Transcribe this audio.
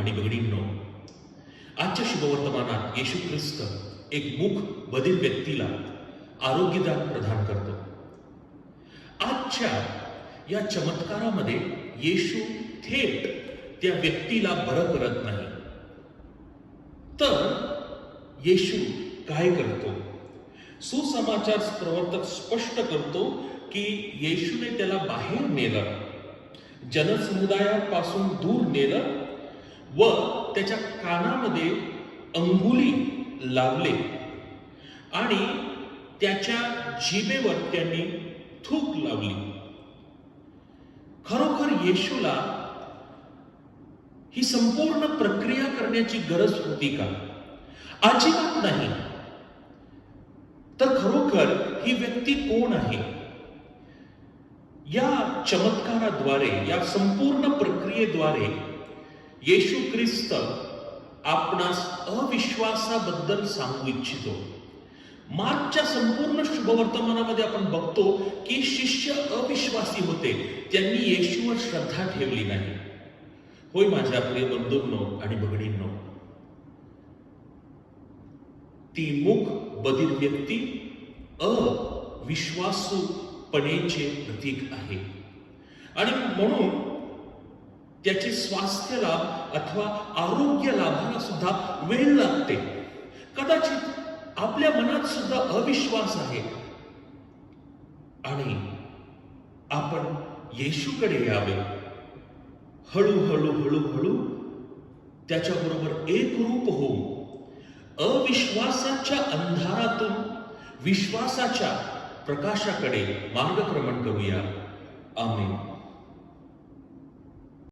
आणि बहिणींनो आजच्या शुभवर्तमानात येशू ख्रिस्त एक मुख बधीर व्यक्तीला आरोग्यदान प्रदान करतो. आजच्या या चमत्कारामध्ये येशू थेट त्या व्यक्तीला बरं करत नाही. तर येशू काय करतो? सुसमाचार प्रवर्तक स्पष्ट करतो की येशूने त्याला बाहेर नेलं. जनसमुदायापासून दूर नेलं व त्याच्या कानामध्ये अंगुली लावले. आणि त्याच्या जिभेवर त्यांनी थूक लावली. खरोखर येशूला ही संपूर्ण प्रक्रिया करण्याची गरज होती का? अजिबात नाही. तर खरोखर ही व्यक्ती कोण आहे? या चमत्काराद्वारे या संपूर्ण प्रक्रियेद्वारे येशू ख्रिस्त आपणास अविश्वासाबद्दल सांगू इच्छितो. मार्चच्या संपूर्ण शुभवर्तमानामध्ये आपण बघतो की शिष्य अविश्वासी होते. त्यांनी येशूवर श्रद्धा ठेवली नाही. होय माझ्या प्रिय बंधूंनो आणि भगिनींनो ती मुख बधीर व्यक्ती अविश्वासूपणेचे प्रतीक आहे. आणि म्हणून त्याचे स्वास्थ्य लाभ अथवा आरोग्य लाभाला सुद्धा वेळ लागते. कदाचित आपल्या मनात सुद्धा अविश्वास आहे. आणि आपण येशूकडे यावे. हळूहळू हळूहळू त्याच्याबरोबर एक रूप होऊ. अविश्वासाच्या अंधारातून विश्वासाच्या प्रकाशाकडे मार्गक्रमण करूया. आम्ही